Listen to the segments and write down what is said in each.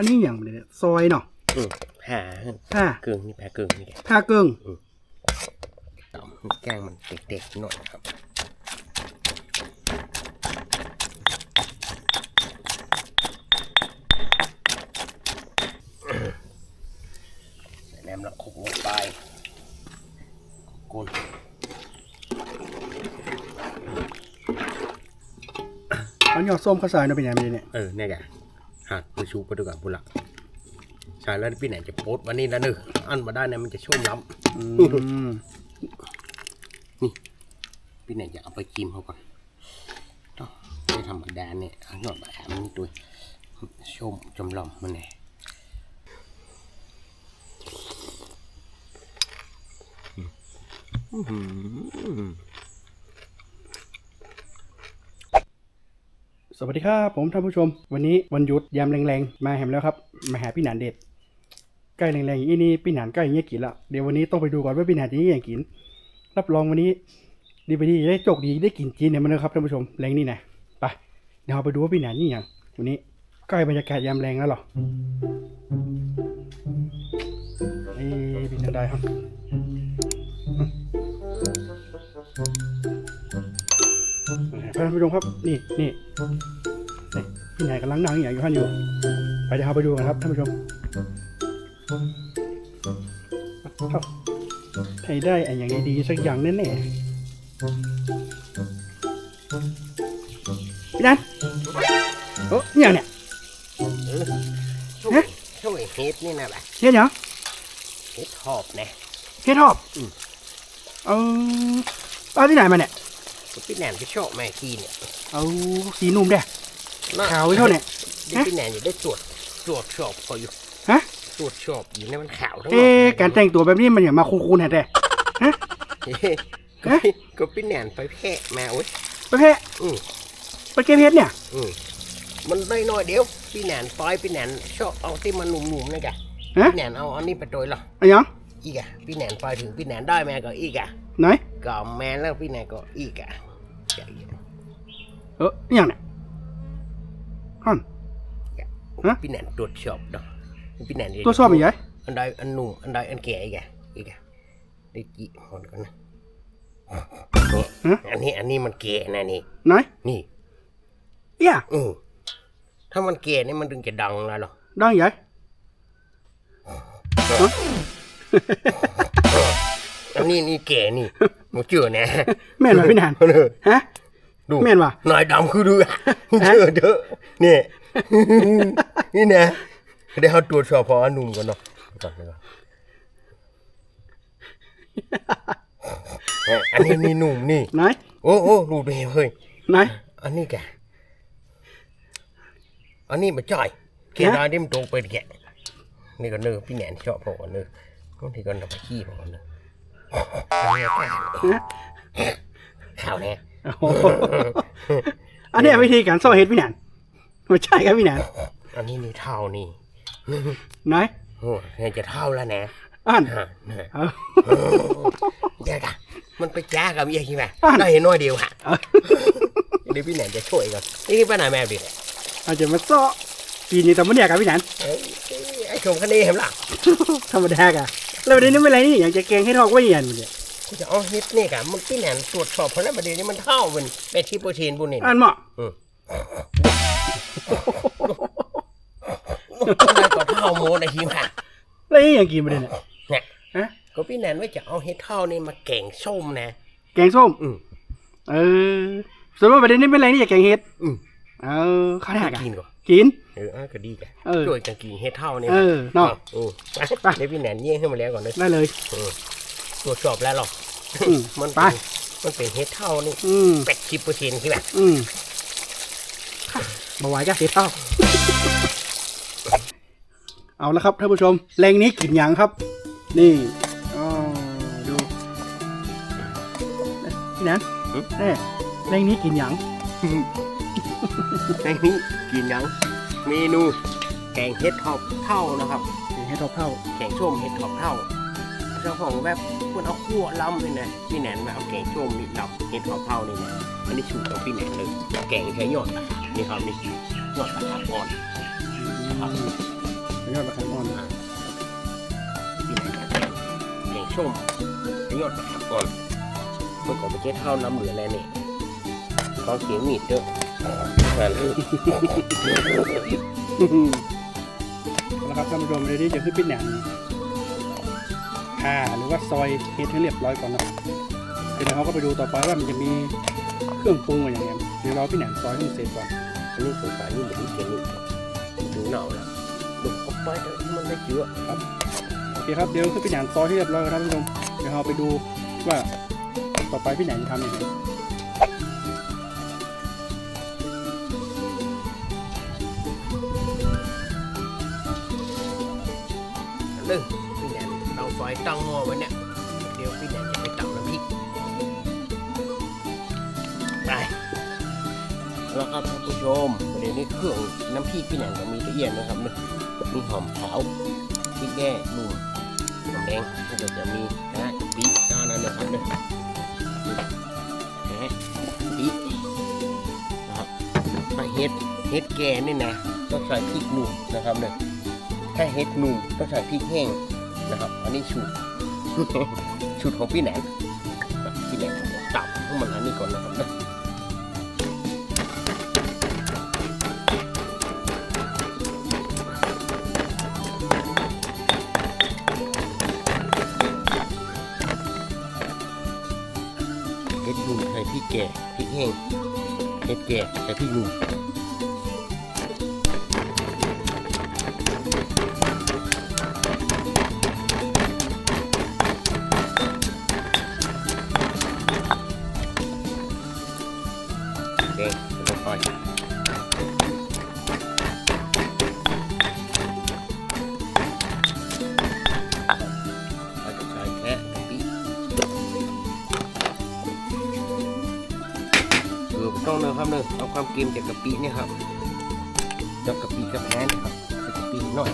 อันนี้อย่างเนี่ยซอยเนาะอืมหาห้าเกึ่งนี่แพ้เกึ่งนี่แกห้าเกิงต่ำแกล้งมันเด็กๆหน่อยนะครับใส่แหนมละคกลงไปกุนเอาหยอดส้มข้าวสารเนาะเป็นอย่างนี้เนี่ยเออเนี่ยแก หักไปชูไปดูกับบุหลักใช่แล้วพี่ไหนจะโพสต์วันนี้แล้วเนอะอันมาได้เนี่ยมันจะชุ่มล้ำอืมพี่ไหนจะเอาไปกิมเขาก่อนต้องไม่ธรรมดาเนี่ยเอาหยอดมะขามนี่ตัวชมจำลองมันเนี่ย สวัสดีครับผมท่านผู้ชม วันนี้วันหยุดยามแรงๆ มาแหมแล้วครับ มาหาพี่หนานเด็ดใกล้แรงๆอย่างนี้พี่หนานใกล้อย่างเงี้ยกินละเดี๋ยววันนี้ต้องไปดูก่อนว่าพี่หนานจะยี่อย่างกิน รับรองวันนี้ดีไปดีได้โจกดีได้กินจีนเนี่ยมันเลยครับท่านผู้ชมแรงนี่นะไปเดี๋ยวเราไปดูว่าพี่หนานยี่อย่างวันนี้ใกล้บรรยากาศยามแรงแล้วหรอเอ้ยพี่หนานได้ครับ ท่านผู้ชมครับ นี่นี่นี่พี่หนานกำลังนั่งอย่างอยู่ท่านอยู่ ไปเดี๋ยวเราไปดูกันครับท่านผู้ชมครับให้ได้อันอย่างดีๆสักอย่างแน่ๆพี่นันโอ้เนี่ยเนี่ยช่วยฮะช่วยเฮ็ดนี่นะแบบเฮ็ดหยังเฮ็ดหอบนะเฮ็ดทอบอืมเอาเอาที่ไหนมาเนี่ย พี่แหนนไปชอบแม่กีเนี่ยเอาสีนุ่มเด้ขาวเท่าเนี่ยพี่แหนนจะได้ตรวจตรวจสอบเขาอยู่ฮะตรวจสอบอยู่ในมันขาวทั้งหมเอ๊ะดการแต่งตัวแบบนี้มันอย่างมาคูนๆแท้ฮะเอ๊ะก็ฮะพี่ก็พี่แหนนไปแพะมาโอ้ยไประอืมไปเก็บเฮ็ดเนี่ยอืมมันได้น้อยเดียวพี่แหนนปล่อยพี่แหนนชอบเอาที่มันหนุ่มๆนี่กะฮะพี่แหนนเอาอันนี้ไปโดยหรอเอันยังอีกอะพี่แหนนไปถึงพี่แหนนได้แม่ก็อีกอะไหน ก็แม่แล้วพี่แหนนก็อีกอะใช่เอออหย่างเนี่ยฮั่นฮะพี่แหนนตรวจสอบเนาะพี่แหนนตัวชอบอีกไงอันใดอันหนุ่มอันใดอันแก่อีกอะอีกอะได้กี่คนกันนะนี่อันนี้อันนี้มันแก่นะนี่ไหนนี่เอี้ยอือถ้ามันแก่นี่มันถึงจะดังนะหรอดังใหญ่ อันนี้นี่แก่นี่มาเจอแน่แม่นว่ะพี่นานเออฮะดูแม่นว่ะนายดำคือดูอะเจอเด้อนี่นี่นะเดี๋ยวเขาตรวจสอบพออันหนุ่มก่อนเนาะก่อนก่อนเอ้ยอันนี้นี่หนุ่มนี่ไหนโอ้โอ้ดูดิเฮ้ยไหนอันนี้แกอันนี้มาจ่อยเกดาดิมนตรงไปแกะนี่ก็เนื้อพี่แหนนชอบพอกันเนื้อบางทีก็นำไปขี้พอกันเนื้ออันนี้แกฮะ ข่าวแน่โอ้โหอันนี้วิธีการซ่อเฮ็ดพี่หนานไม่ใช่ครับพี่หนานอันนี้นี่เท่านี่ไหนโอ้ยจะเท่าแล้วนะอ่านฮะเนี่ยเอาเดี๋ยวกันมันไปจ้ากับเมียใช่ไหมอะได้เห็นน้อยเดียวค่ะเอาเดี๋ยวพี่แหนนจะช่วยก่อนนี่ป้าหนาแม่ดิเนี่ยเอาจะมาซ่อปีนี้แต่ไม่เนี่ยครับพี่หนานเอ้ยไอ้ชมคันนี้เห็นหลังธรรมดากะ แล้วประเด็นนี้ไม่ไรนี่อยากจะแกงให้ทอกไว้ยันเนี่ยกูจะเอาเฮ็ดนี่กะมันพี่แหนนตรวจสอบเพราะนั้นประเด็นนี้มันเท่าเป็นเป็นที่โปรตีนบุญนี่อ่านเหมาะอืมทำไมก็เท่าโมในทีมค่ะแล้วนี่อย่างกินประเด็นเนี่ยเนี่ยฮะก็พี่แหนนว่าจะเอาเฮ็ดเท่านี่มาแกงส้มนะ แกงส้มอืมเออส่วนว่าประเด็นนี้ไม่ไรนี่อยากแกงเฮ็ดอืมเออข้าวหน้ากะกินก่อน กิน เอออะก็ดีกันเออ ช่วยกันกินเฮ็ดเท่านี่เออเนาะโอ้ไป เดี๋ยวพี่แหนนเยี่ยงให้มาแล้วก่อนเลยได้เลย เออตรวจสอบแล้วหรอกอืมมันไป เป็นมันเป็นเฮ็ดเท่านี่อืมเป็ดชิปเปอร์เซ็นต์ใช่ไหมอืมมาไหวก็เฮ็ดเท่าเอาละครับท่านผู้ชม แรงนี้กินหยังครับ นี่อ๋อดูพี่นันแน่แรงนี้กินหยัง ในนี้กินยังเมนูแกงเห็ดทอบเท่านะครับแกงเห็ดทอบเท่าแกงชุ่มเห็ดทอบเท่าเจ้าของแบบคนเอาขั้วลำเลยนะพี่แหนนมาเอาแกงชุ่มมีลำเห็ดทอบเท่านี่นะอันนี้สูตรของพี่แหนนเลยแกงใช่ยอดนี่ครับนี่ยอดตะขาบอ่อนยอดตะขาบอ่อนพี่แนนแกงชุ่มยอดตะขาบอ่อนเมื่อก่อนไปเจ๊เท่าน้ำเหลือแล้วเนี่ยตอนเสียงมีดเด้อ นั่นนะครับท่านผู้ชมเดี๋ยวนี้จะขึ้นปิ้นแหนมผ่าหรือว่าซอยเฮ็ดให้เรียบร้อยก่อนเนาะเดี๋ยวเขาก็ไปดูต่อไปว่ามันจะมีเครื่องปรุงอะไรอย่างเงี้ยเดี๋ยวเราปิ้นแหนมซอยให้มันเสร็จก่อนอันนี้สงสัยนี่เหมือนเสียงนี่ดูหนาวแล้วดูเข้าไปเถอะมันไม่เยอะโอเคครับเดี๋ยวขึ้นปิ้นแหนมซอยให้เรียบร้อยแล้วท่านผู้ชมเดี๋ยวเราไปดูว่าต่อไปปิ้นแหนมจะทำยังไง ตั้งหม้อไว้เนี่ยเดี๋ยวพี่แหนจะไปตำน้ำพริกไปแล้วครับท่านผู้ชมเดี๋ยวนี้เครื่องน้ำพริกพี่แหนมจะมีละเอียดนะครับเนี่ยมีหอมขาวพริกแด่หนุ่มหอมแดงแล้วก็จะมีนะปีตานั่นนะครับเนี่ยนะปีนะครับไปเฮ็ดเฮ็ดแก่นี่นะต้องใส่พริกหนุ่มนะครับเนี่ยถ้าเฮ็ดหนุ่มต้องใส่พริกแห้ง นะครับ อันนี้สูตรสูตรของพี่แหนมครับพี่แหนมตับให้มันอันนี้ก่อนนะครับนะเฮ็ดหนุ่มใส่พริกแก่พริกแห้งเฮ็ดแก่ใส่พริก เอครับเอเอาความเค็มจากกะปิเนี่ยครับจากกะปิกับแพ้นะครับใส่กะปิหน่อย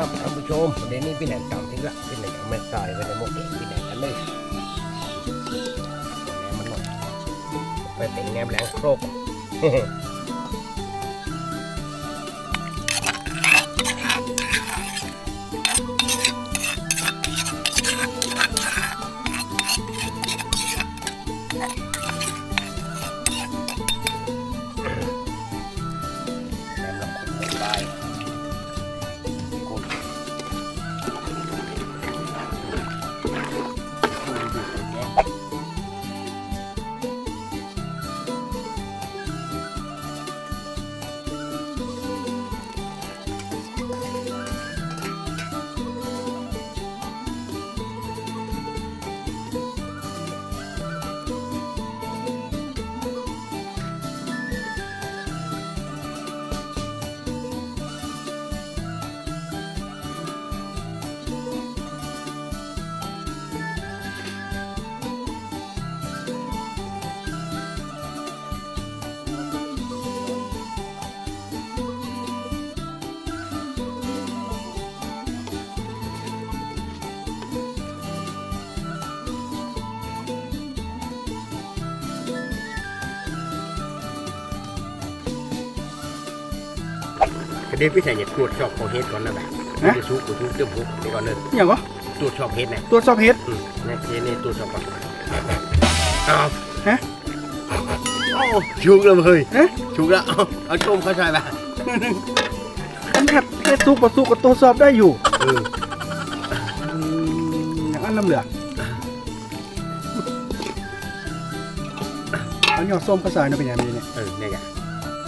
ครับท่านผู้ชมเดี๋ยวนี้พี่แหนมตำทิ้งละพี่แหนมเอามาใส่ไว้ในหม้อแกงพี่แหนมกันเลยแหนมมันหน่อยไปเป็นแหนมแหลงโครก เดี๋ยวพี่แหนมจะตรวจสอบของเฮ็ดก่อนนะแบบจะชุกกูชุกเติมหุกนี่ก่อนเลยอหย่างก็ตรวจสอบเฮ็ดนะตรวจสอบเฮ็ด อืมนี่นี่นี่ตรวจสอบก่อนเอาฮะเอาชุกแล้วเฮ้ยเอ๊ะชุกแล้วเอาเอาชมเขาใช่ป่ะอันแค่แค่ซุกประสุกก็ตรวจสอบได้อยู่เอออืมอย่างอันลำเหลือเอาหยอดส้มเข้าใส่เนาะเป็นยังไงเนี่ยเออเนี่ยไง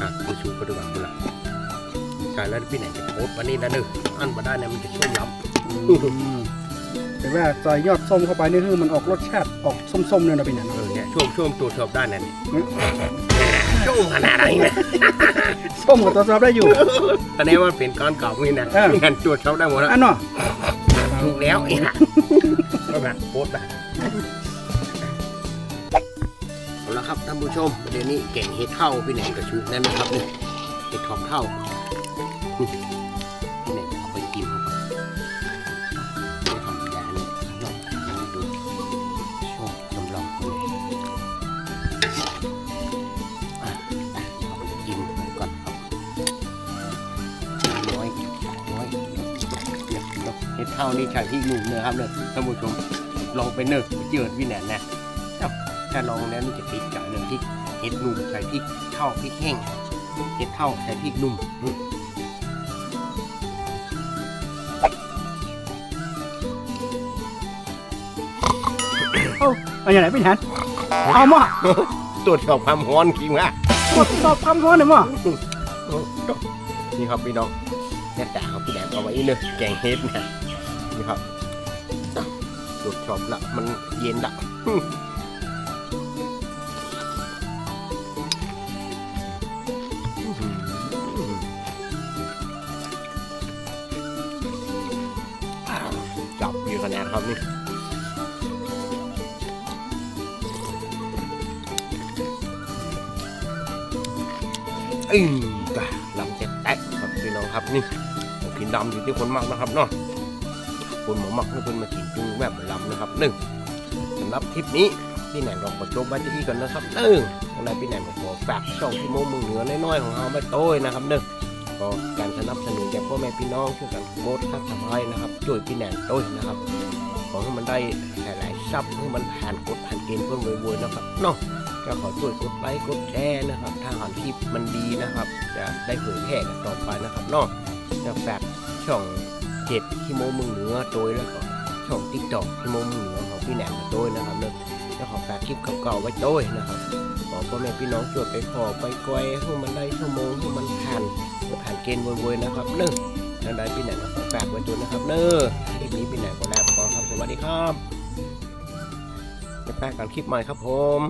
อะกูชุกก็ดูก่อนกูละ ใช่แล้วพี่ไหนจะโพสต์วันนี้นะเนึกอันมาได้เนี่ยมันจะช่วยล้ำอืมแต่ว่าใส่ยอดส้มเข้าไปนี่คือมันออกรสชาติออกส้มๆเนี่ยเนาะเป็นยังไงเออเนี่ยช่วงช่วงตรวจสอบได้นั่นนี่อืมช่วงขนาดไหนเนี่ยส้มก็ตรวจสอบได้อยู่ตอนนี้ว่าเป็นก้อนเก่านี่นะเออไม่งั้นตรวจสอบได้หมดแล้วอันเนาะปถูกแล้วไอ้ห่าก็แบบโคตรแบบเอาละครับท่านผู้ชมประเดี๋ยวนี้แก่งเห็ดเท่าพี่แหนงกระชุกนั่นนะครับนี่เห็ดทองเท่า นี่พี่เอาไปกินเข้าไปไม่ธรรมดาเลยลองดูโชคจำลองเลยอะเอาไปกินก่อนครับน้อยน้อยเดี๋ยวเดี๋ยวเห็ดเท่านี่ใช้ที่หนุ่มเนอะครับเนี่ยท่านผู้ชมลองไปเนอะไปเจอพี่แหนนะถ้าลองแล้วนี่จะติดกับเรื่องพริกเห็ดหนุ่มใส่พริกเท่าพริกแห้งเห็ดเท่าใส่พริกนุ่ม อืมเอาอย่างไหนพี่หนานเอาหม้อตรวจสอบความร้อนจริงว่าตรวจสอบความร้อนหน่อยหม้อนี่ครับพี่น้องแน่แต่เขาพี่แดงเอาไว้เนอะแกงเห็ดนะนี่ครับตรวจสอบละมันเย็นละอืมจับอยู่คะแนนครับนี่ อืมกะลำเจ็บแตกครับพี่น้องครับนี่ผมกินดำอยู่ที่คนมากนะครับเนาะคนหมอมักให้คนมากินจึงแบบลำนะครับหนึ่งสำหรับทริปนี้พี่แหนงเราขอจบไว้ที่นี่ก่อนนะครับหนึ่งทางใดพี่แหนงขอฝากช่องที่โมมือเหนือน้อยๆของเราไม่โต้ยนะครับหนึ่งก็การสนับสนุนแก่พ่อแม่พี่น้องช่วยกันโพสต์ทักทายนะครับช่วยพี่แหนงโต้ยนะครับขอให้มันได้หลายๆซับให้มันผ่านกฎผ่านเกณฑ์เพื่อนรวยๆนะครับเนาะ ก็ขอช่วยกดไลค์กดแชร์นะครับ ถ้าหากคลิปมันดีนะครับ จะได้เผยแพร่กันต่อไปนะครับเนอกจากฝากช่องเจ็ดที่โมมึงเหนือโดยแล้วก็ช่องติ๊กต็อกที่โมมึงเหนือของพี่แหนมาโดยนะครับเนอะขอฝากคลิปเก่าๆไว้โดยนะครับขอพ่อแม่พี่น้องช่วยไปขอไปกวยให้มันได้ชั่วโมงให้มันผ่านผ่านเกณฑ์วนๆนะครับเนอะทางใดพี่แหนมก็ขอฝากไว้ด้วยนะครับเนอะคลิปนี้พี่แหนมก็แล้วขอครับสวัสดีครับไปแปะกันคลิปใหม่ครับผม